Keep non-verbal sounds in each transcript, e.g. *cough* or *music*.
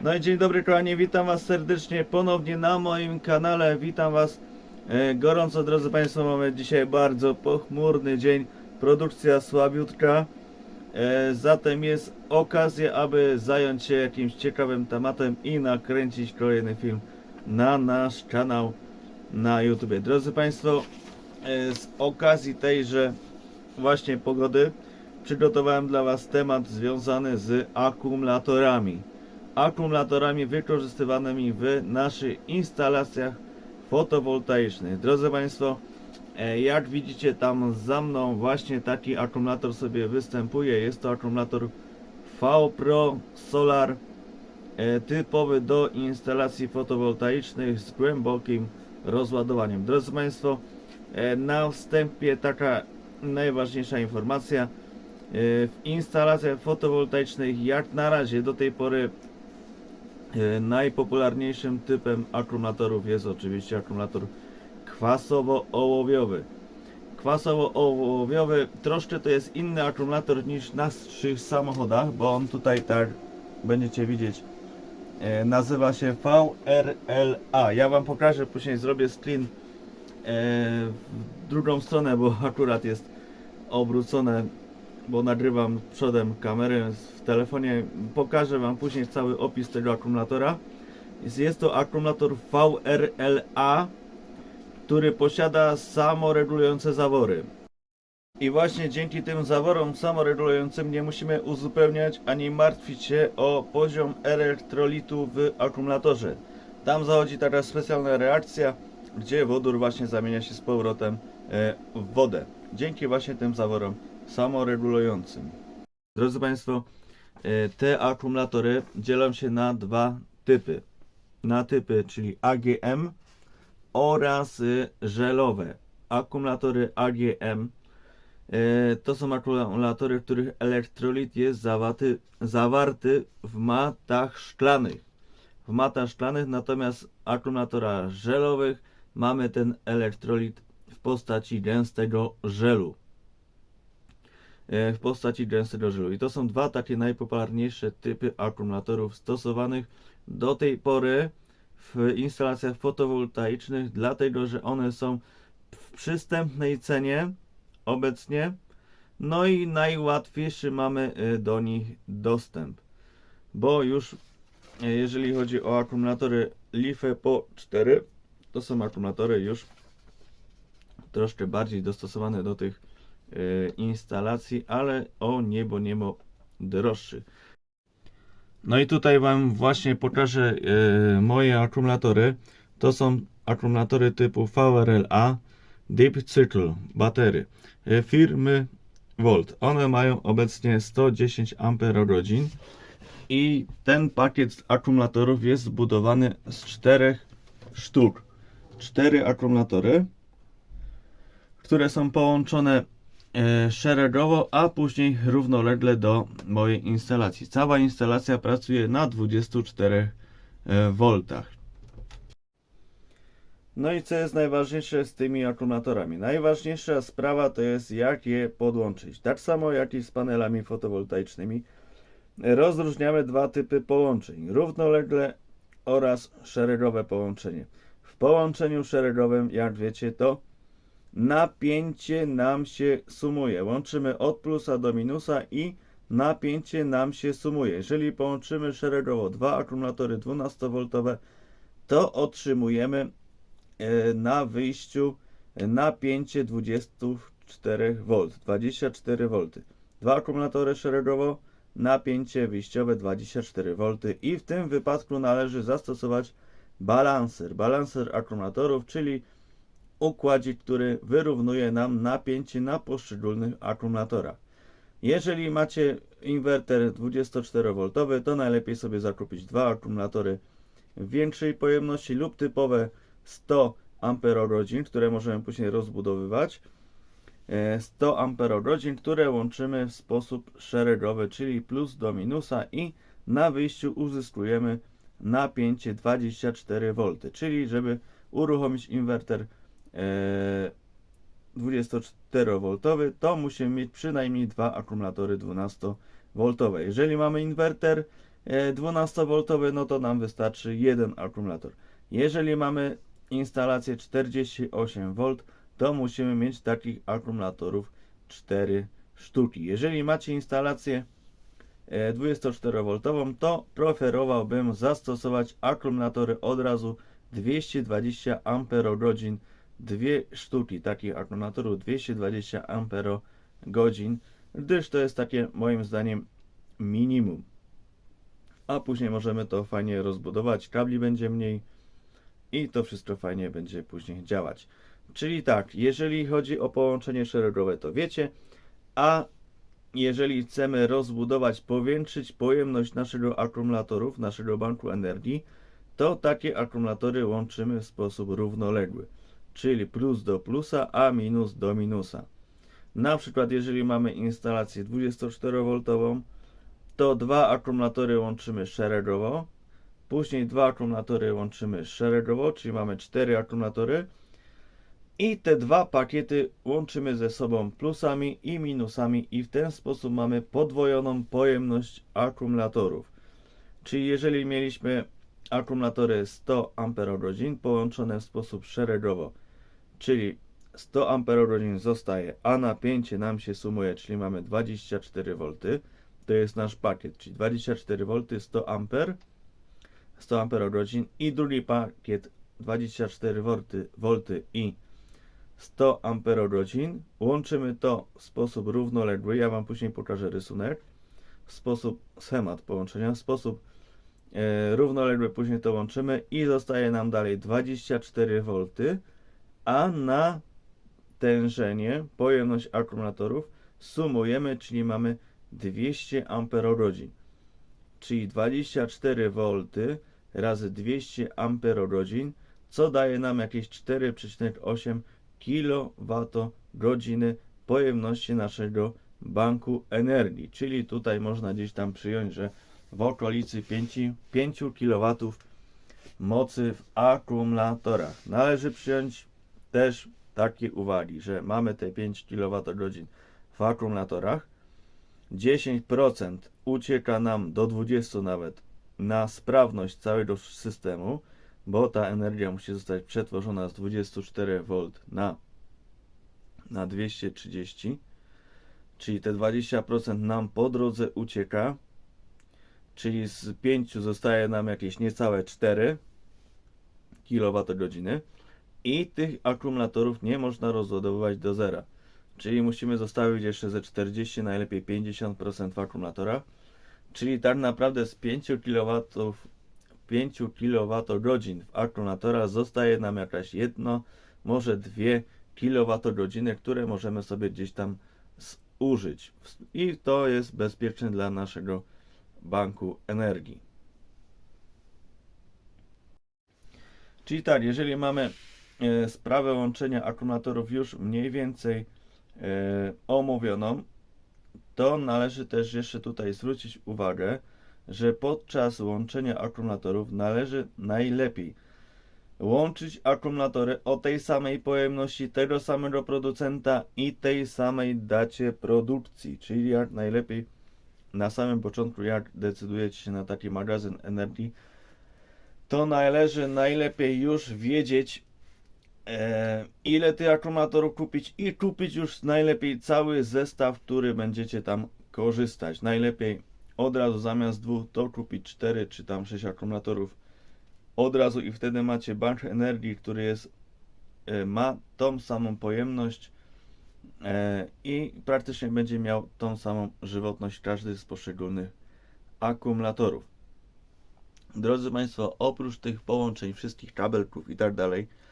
No i dzień dobry kochani, witam was serdecznie ponownie na moim kanale, witam was e, gorąco drodzy Państwo, mamy dzisiaj bardzo pochmurny dzień, produkcja słabiutka, e, zatem jest okazja, aby zająć się jakimś ciekawym tematem i nakręcić kolejny film na nasz kanał na YouTube. Drodzy Państwo, e, z okazji tejże właśnie pogody przygotowałem dla Was temat związany z akumulatorami akumulatorami wykorzystywanymi w naszych instalacjach fotowoltaicznych. Drodzy Państwo, e, jak widzicie tam za mną właśnie taki akumulator sobie występuje. Jest to akumulator V-Pro Solar e, typowy do instalacji fotowoltaicznych z głębokim rozładowaniem. Drodzy Państwo, e, na wstępie taka najważniejsza informacja. W instalacjach fotowoltaicznych jak na razie do tej pory Najpopularniejszym typem akumulatorów jest oczywiście akumulator kwasowo-ołowiowy. Kwasowo-ołowiowy troszkę to jest inny akumulator niż w naszych samochodach, bo on tutaj tak będziecie widzieć e, nazywa się VRLA. Ja Wam pokażę, później zrobię screen e, w drugą stronę, bo *laughs* akurat jest obrócone bo nagrywam przodem kamerę w telefonie. Pokażę Wam później cały opis tego akumulatora. Jest, jest to akumulator VRLA, który posiada samoregulujące zawory. I właśnie dzięki tym zaworom samoregulującym nie musimy uzupełniać ani martwić się o poziom elektrolitu w akumulatorze. Tam zachodzi taka specjalna reakcja, gdzie wodór właśnie zamienia się z powrotem e, w wodę. Dzięki właśnie tym zaworom samoregulującym. Drodzy Państwo, e, te akumulatory dzielą się na dwa typy. Na typy, czyli AGM oraz y, żelowe. Akumulatory AGM e, to są akumulatory, w których elektrolit jest zawarty, zawarty w matach szklanych. W matach szklanych, natomiast akumulatora żelowych mamy ten elektrolit w postaci gęstego żelu w postaci gęstego. I to są dwa takie najpopularniejsze typy akumulatorów stosowanych do tej pory w instalacjach fotowoltaicznych, dlatego że one są w przystępnej cenie obecnie. No i najłatwiejszy mamy e, do nich dostęp, bo już e, jeżeli chodzi o akumulatory LiFePO 4, to są akumulatory już troszkę bardziej dostosowane do tych e, instalacji, ale o niebo niebo droższy. No i tutaj Wam właśnie pokażę e, moje akumulatory. To są akumulatory typu VRLA Deep Cycle batery e, firmy Volt. One mają obecnie 110 Ah i ten pakiet akumulatorów jest zbudowany z czterech sztuk. Cztery akumulatory które są połączone e, szeregowo, a później równolegle do mojej instalacji. Cała instalacja pracuje na 24 e, V. No i co jest najważniejsze z tymi akumulatorami? Najważniejsza sprawa to jest jak je podłączyć. Tak samo jak i z panelami fotowoltaicznymi. Rozróżniamy dwa typy połączeń. Równolegle oraz szeregowe połączenie. W połączeniu szeregowym, jak wiecie, to napięcie nam się sumuje. Łączymy od plusa do minusa i napięcie nam się sumuje. Jeżeli połączymy szeregowo dwa akumulatory 12V, to otrzymujemy e, na wyjściu napięcie 24V, 24V. Dwa akumulatory szeregowo, napięcie wyjściowe 24V i w tym wypadku należy zastosować balanser. Balanser akumulatorów, czyli układzik, który wyrównuje nam napięcie na poszczególnych akumulatorach. Jeżeli macie inwerter 24V, to najlepiej sobie zakupić dwa akumulatory większej pojemności lub typowe 100 Ah, które możemy później rozbudowywać. E, 100 Ah, które łączymy w sposób szeregowy, czyli plus do minusa i na wyjściu uzyskujemy napięcie 24V, czyli żeby uruchomić inwerter 24V, to musimy mieć przynajmniej dwa akumulatory 12V. Jeżeli mamy inwerter e, 12V, no to nam wystarczy jeden akumulator. Jeżeli mamy instalację 48V, to musimy mieć takich akumulatorów 4 sztuki. Jeżeli macie instalację e, 24V, to preferowałbym zastosować akumulatory od razu 220 Ah, dwie sztuki takich akumulatorów 220 Ah, gdyż to jest takie moim zdaniem minimum. A później możemy to fajnie rozbudować, kabli będzie mniej i to wszystko fajnie będzie później działać. Czyli tak, jeżeli chodzi o połączenie szeregowe, to wiecie, a jeżeli chcemy rozbudować, powiększyć pojemność naszego akumulatorów, naszego banku energii, to takie akumulatory łączymy w sposób równoległy, czyli plus do plusa, a minus do minusa. Na przykład, jeżeli mamy instalację 24V, to dwa akumulatory łączymy szeregowo, później dwa akumulatory łączymy szeregowo, czyli mamy cztery akumulatory i te dwa pakiety łączymy ze sobą plusami i minusami i w ten sposób mamy podwojoną pojemność akumulatorów. Czyli jeżeli mieliśmy akumulatory 100 Ah połączone w sposób szeregowo, czyli 100 Ah zostaje, a napięcie nam się sumuje, czyli mamy 24V, to jest nasz pakiet, czyli 24V 100 A, 100 Ah i drugi pakiet 24V volty i 100 Ah. Łączymy to w sposób równoległy. Ja Wam później pokażę rysunek. W sposób schemat połączenia, w sposób e, równoległy później to łączymy i zostaje nam dalej 24V, a na tężenie, pojemność akumulatorów sumujemy, czyli mamy 200 Ah. Czyli 24V razy 200 Ah, co daje nam jakieś 4,8 kWh pojemności naszego banku energii. Czyli tutaj można gdzieś tam przyjąć, że w okolicy 5, 5 kW mocy w akumulatorach. Należy przyjąć też takie uwagi, że mamy te 5 kWh w akumulatorach. 10% ucieka nam do 20 nawet na sprawność całego systemu bo ta energia musi zostać przetworzona z 24V na, na 230, czyli te 20% nam po drodze ucieka, czyli z 5 zostaje nam jakieś niecałe 4 kWh i tych akumulatorów nie można rozładowywać do zera. Czyli musimy zostawić jeszcze ze 40, najlepiej 50% w akumulatorach. Czyli tak naprawdę z 5 kW 5 kWh w akumulatora zostaje nam jakaś jedno, może dwie kWh, które możemy sobie gdzieś tam zużyć. I to jest bezpieczne dla naszego banku energii. Czyli tak, jeżeli mamy sprawę łączenia akumulatorów już mniej więcej e, omówioną, to należy też jeszcze tutaj zwrócić uwagę, że podczas łączenia akumulatorów należy najlepiej łączyć akumulatory o tej samej pojemności tego samego producenta i tej samej dacie produkcji, czyli jak najlepiej na samym początku, jak decydujecie się na taki magazyn energii, to należy najlepiej już wiedzieć, e, ile tych akumulatorów kupić i kupić już najlepiej cały zestaw, który będziecie tam korzystać. Najlepiej od razu zamiast dwóch to kupić cztery czy tam sześć akumulatorów od razu i wtedy macie bank energii, który jest e, ma tą samą pojemność e, i praktycznie będzie miał tą samą żywotność każdy z poszczególnych akumulatorów. Drodzy Państwo, oprócz tych połączeń, wszystkich kabelków i tak dalej, e,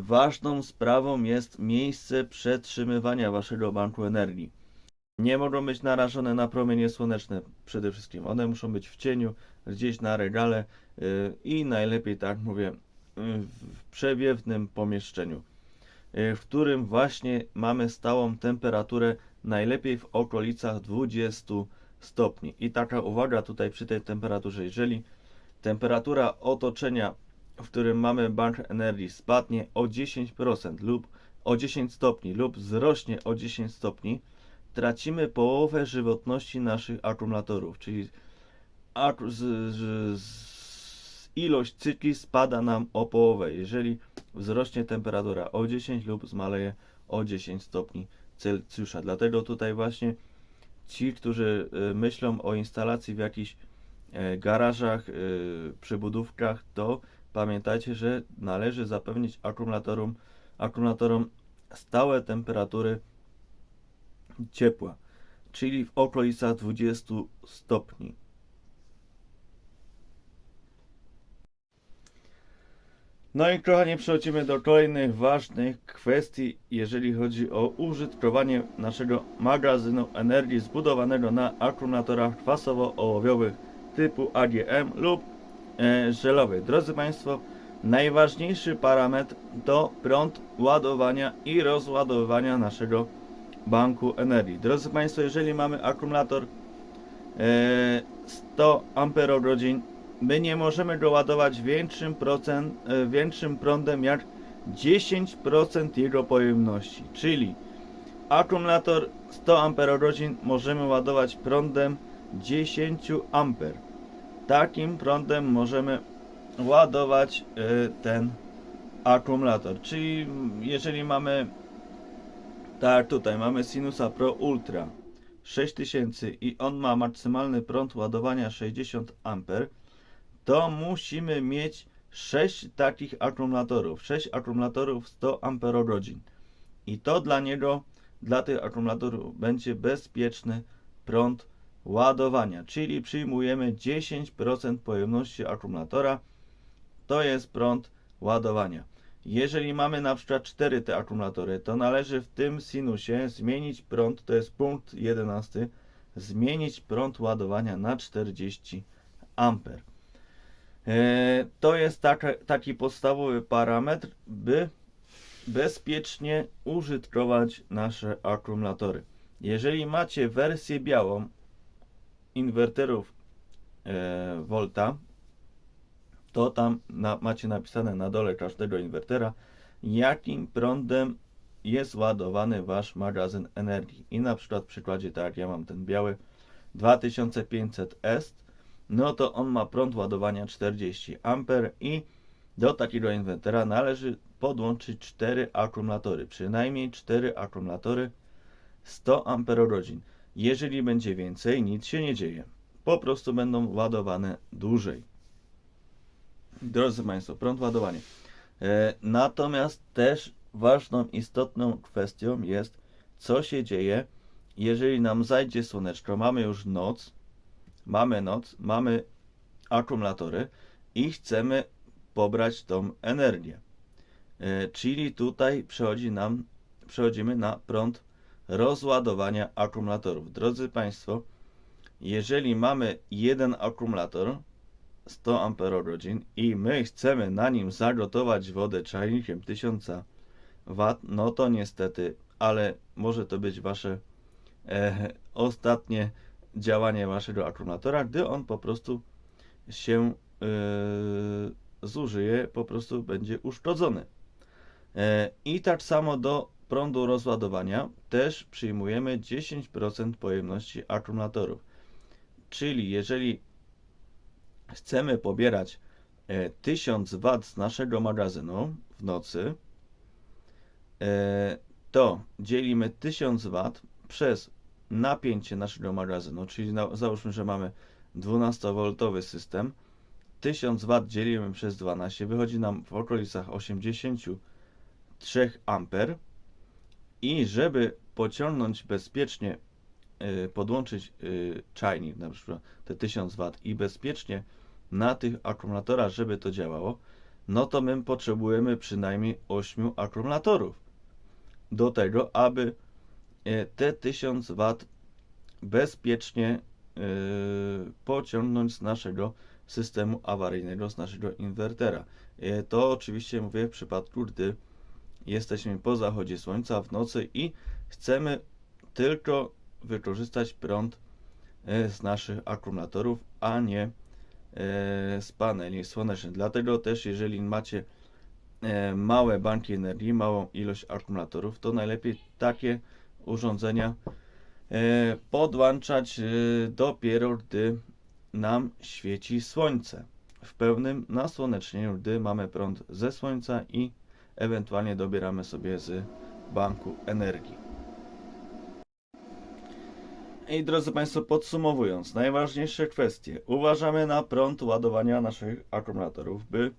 ważną sprawą jest miejsce przetrzymywania Waszego banku energii nie mogą być narażone na promienie słoneczne przede wszystkim. One muszą być w cieniu, gdzieś na regale yy, i najlepiej, tak mówię, w przewiewnym pomieszczeniu, yy, w którym właśnie mamy stałą temperaturę, najlepiej w okolicach 20 stopni. I taka uwaga tutaj przy tej temperaturze, jeżeli temperatura otoczenia, w którym mamy bank energii spadnie o 10% lub o 10 stopni lub wzrośnie o 10 stopni, tracimy połowę żywotności naszych akumulatorów, czyli ilość cykli spada nam o połowę, jeżeli wzrośnie temperatura o 10 lub zmaleje o 10 stopni Celsjusza. Dlatego tutaj właśnie ci, którzy y, myślą o instalacji w jakichś e, garażach, y, przybudówkach, to pamiętajcie, że należy zapewnić akumulatorom, akumulatorom stałe temperatury ciepła, czyli w okolicach 20 stopni. No i kochani, przechodzimy do kolejnych ważnych kwestii, jeżeli chodzi o użytkowanie naszego magazynu energii zbudowanego na akumulatorach kwasowo-ołowiowych typu AGM lub e, żelowych. Drodzy Państwo, najważniejszy parametr to prąd ładowania i rozładowywania naszego banku energii. Drodzy Państwo, jeżeli mamy akumulator e, 100 Ah, my nie możemy go ładować większym, procent, e, większym prądem jak 10% jego pojemności. Czyli akumulator 100 Ah możemy ładować prądem 10 A. Takim prądem możemy ładować e, ten akumulator. Czyli jeżeli mamy tak tutaj mamy Sinusa Pro Ultra 6000 i on ma maksymalny prąd ładowania 60 A, to musimy mieć 6 takich akumulatorów, 6 akumulatorów 100 Ah. I to dla niego, dla tych akumulatorów będzie bezpieczny prąd ładowania, czyli przyjmujemy 10% pojemności akumulatora, to jest prąd ładowania. Jeżeli mamy na przykład 4 te akumulatory, to należy w tym sinusie zmienić prąd, to jest punkt 11, zmienić prąd ładowania na 40 amper. E, To jest taki podstawowy parametr, by bezpiecznie użytkować nasze akumulatory. Jeżeli macie wersję białą inwerterów e, Volta, to tam na, macie napisane na dole każdego inwertera, jakim prądem jest ładowany wasz magazyn energii. I na przykład w przykładzie, tak ja mam ten biały 2500S, no to on ma prąd ładowania 40 A i do takiego inwentera należy podłączyć 4 akumulatory, przynajmniej 4 akumulatory 100 Ah. Jeżeli będzie więcej, nic się nie dzieje. Po prostu będą ładowane dłużej. Drodzy Państwo, prąd ładowania. E, natomiast też ważną, istotną kwestią jest, co się dzieje, jeżeli nam zajdzie słoneczko, mamy już noc, mamy noc, mamy akumulatory i chcemy pobrać tą energię. E, czyli tutaj przechodzi nam, przechodzimy na prąd rozładowania akumulatorów. Drodzy Państwo, jeżeli mamy jeden akumulator 100 Ah i my chcemy na nim zagotować wodę czajnikiem 1000 W, no to niestety, ale może to być Wasze e, ostatnie działanie Waszego akumulatora, gdy on po prostu się e, zużyje, po prostu będzie uszkodzony. E, I tak samo do prądu rozładowania też przyjmujemy 10% pojemności akumulatorów. Czyli jeżeli chcemy pobierać e, 1000 W z naszego magazynu w nocy, e, to dzielimy 1000 W przez napięcie naszego magazynu, czyli załóżmy, że mamy 12V system, 1000 W dzielimy przez 12, wychodzi nam w okolicach 83 A i żeby pociągnąć bezpiecznie, y, podłączyć y, czajnik, na przykład te 1000 W i bezpiecznie na tych akumulatorach, żeby to działało, no to my potrzebujemy przynajmniej 8 akumulatorów do tego, aby y, te 1000 W bezpiecznie pociągnąć z naszego systemu awaryjnego, z naszego inwertera. To oczywiście mówię w przypadku, gdy jesteśmy po zachodzie słońca w nocy i chcemy tylko wykorzystać prąd e, z naszych akumulatorów, a nie e, z paneli słonecznych. Dlatego też, jeżeli macie e, małe banki energii, małą ilość akumulatorów, to najlepiej takie urządzenia podłączać dopiero, gdy nam świeci słońce w pełnym nasłonecznieniu, gdy mamy prąd ze słońca i ewentualnie dobieramy sobie z banku energii. I drodzy Państwo, podsumowując, najważniejsze kwestie. Uważamy na prąd ładowania naszych akumulatorów, by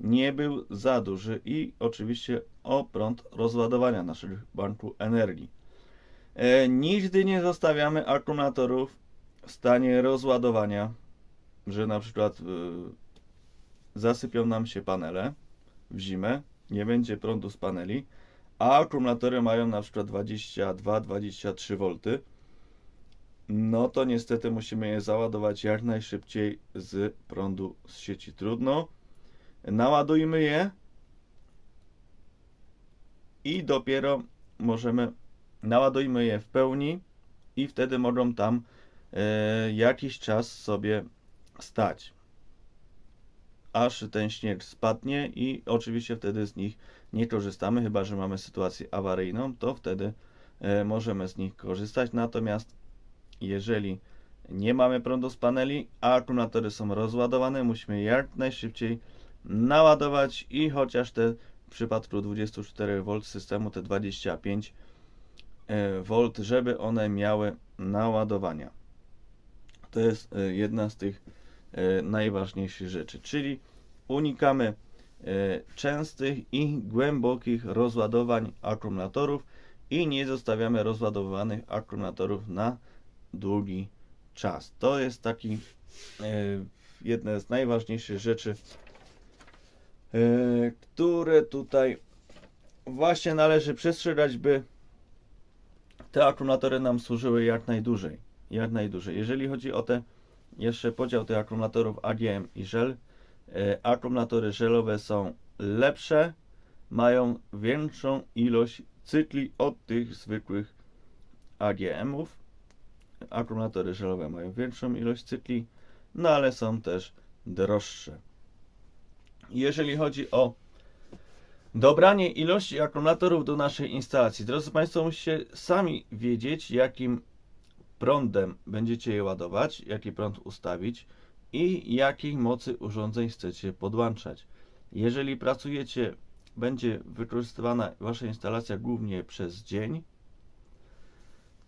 nie był za duży i oczywiście o prąd rozładowania naszych banku energii. E, nigdy nie zostawiamy akumulatorów w stanie rozładowania, że na przykład y, zasypią nam się panele w zimę, nie będzie prądu z paneli, a akumulatory mają na przykład 22-23 V, no to niestety musimy je załadować jak najszybciej z prądu z sieci. Trudno. Naładujmy je i dopiero możemy naładujmy je w pełni i wtedy mogą tam e, jakiś czas sobie stać. Aż ten śnieg spadnie i oczywiście wtedy z nich nie korzystamy, chyba że mamy sytuację awaryjną, to wtedy e, możemy z nich korzystać. Natomiast jeżeli nie mamy prądu z paneli, a akumulatory są rozładowane, musimy jak najszybciej naładować i chociaż te w przypadku 24 V systemu te 25 e, żeby one miały naładowania. To jest e, jedna z tych najważniejszych rzeczy, czyli unikamy częstych i głębokich rozładowań akumulatorów i nie zostawiamy rozładowanych akumulatorów na długi czas. To jest taki e, jedna z najważniejszych rzeczy, e, które tutaj właśnie należy przestrzegać, by te akumulatory nam służyły jak najdłużej. Jak najdłużej. Jeżeli chodzi o te jeszcze podział tych akumulatorów AGM i żel, e, akumulatory żelowe są lepsze, mają większą ilość cykli od tych zwykłych AGM-ów akumulatory żelowe mają większą ilość cykli, no ale są też droższe. Jeżeli chodzi o dobranie ilości akumulatorów do naszej instalacji, drodzy Państwo, musicie sami wiedzieć, jakim prądem będziecie je ładować, jaki prąd ustawić i jakiej mocy urządzeń chcecie podłączać. Jeżeli pracujecie, będzie wykorzystywana Wasza instalacja głównie przez dzień,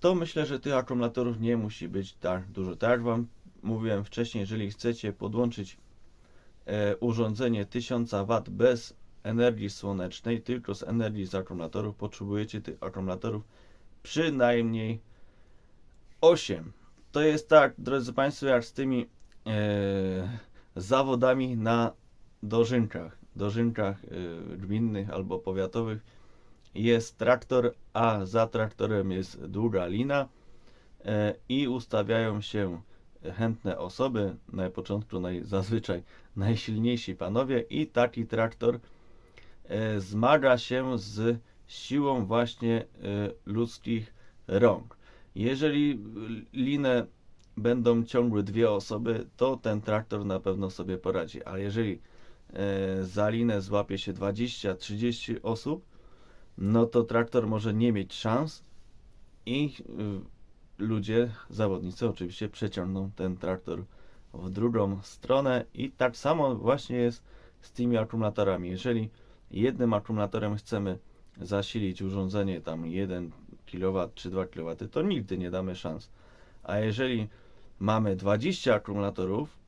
to myślę, że tych akumulatorów nie musi być tak dużo. Tak jak Wam mówiłem wcześniej, jeżeli chcecie podłączyć e, urządzenie 1000 W bez energii słonecznej, tylko z energii z akumulatorów, potrzebujecie tych akumulatorów przynajmniej 8. To jest tak, drodzy Państwo, jak z tymi e, zawodami na dożynkach, dożynkach e, gminnych albo powiatowych jest traktor, a za traktorem jest długa lina e, i ustawiają się chętne osoby, na początku naj, zazwyczaj najsilniejsi panowie i taki traktor e, zmaga się z siłą właśnie e, ludzkich rąk. Jeżeli linę będą ciągły dwie osoby, to ten traktor na pewno sobie poradzi, ale jeżeli za linę złapie się 20-30 osób, no to traktor może nie mieć szans i y, ludzie, zawodnicy oczywiście przeciągną ten traktor w drugą stronę i tak samo właśnie jest z tymi akumulatorami. Jeżeli jednym akumulatorem chcemy zasilić urządzenie tam 1 kW czy 2 kW, to nigdy nie damy szans. A jeżeli mamy 20 akumulatorów,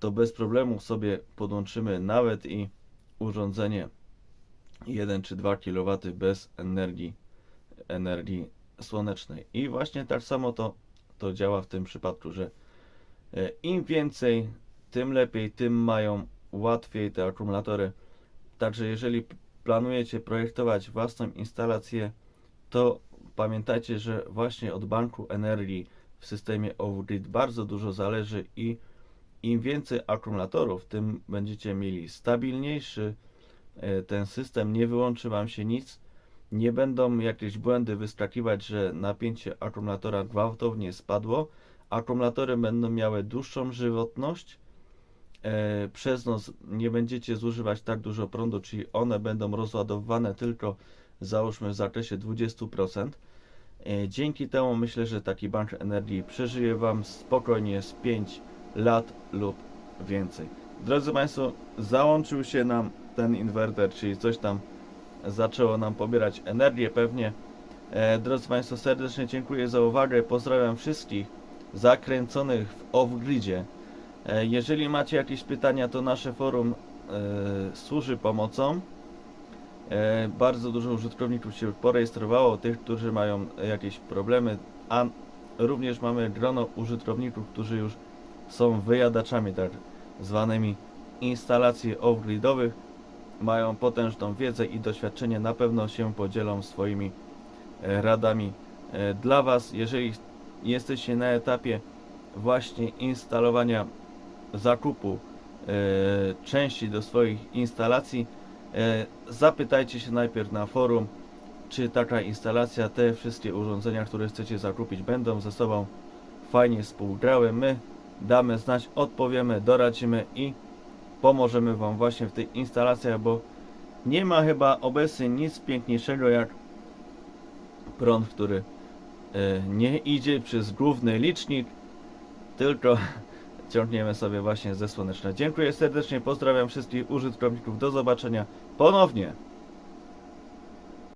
to bez problemu sobie podłączymy nawet i urządzenie 1 czy 2 kW bez energii, energii słonecznej. I właśnie tak samo to, to działa w tym przypadku, że e, im więcej, tym lepiej, tym mają łatwiej te akumulatory. Także jeżeli planujecie projektować własną instalację, to pamiętajcie, że właśnie od banku energii w systemie off-grid bardzo dużo zależy i im więcej akumulatorów, tym będziecie mieli stabilniejszy E, ten system, nie wyłączy Wam się nic, nie będą jakieś błędy wyskakiwać, że napięcie akumulatora gwałtownie spadło. Akumulatory będą miały dłuższą żywotność. E, przez noc nie będziecie zużywać tak dużo prądu, czyli one będą rozładowywane tylko załóżmy w zakresie 20%. E, dzięki temu myślę, że taki bank energii przeżyje Wam spokojnie z 5 lat lub więcej. Drodzy Państwo, załączył się nam ten inwerter, czyli coś tam zaczęło nam pobierać energię pewnie. E, drodzy Państwo, serdecznie dziękuję za uwagę. Pozdrawiam wszystkich zakręconych w off-gridzie. E, jeżeli macie jakieś pytania, to nasze forum służy pomocą. E, bardzo dużo użytkowników się porejestrowało, tych, którzy mają jakieś problemy, a również mamy grono użytkowników, którzy już są wyjadaczami, tak zwanymi instalacji off-gridowych. Mają potężną wiedzę i doświadczenie, na pewno się podzielą swoimi e, radami e, dla Was. Jeżeli jesteście na etapie właśnie instalowania zakupu części do swoich instalacji, zapytajcie się najpierw na forum, czy taka instalacja, te wszystkie urządzenia, które chcecie zakupić, będą ze sobą fajnie współgrały. My damy znać, odpowiemy, doradzimy i pomożemy Wam właśnie w tych instalacjach, bo nie ma chyba obecnie nic piękniejszego jak prąd, który e, nie idzie przez główny licznik, tylko *laughs* ciągniemy sobie właśnie ze słoneczne. Dziękuję serdecznie, pozdrawiam wszystkich użytkowników, do zobaczenia ponownie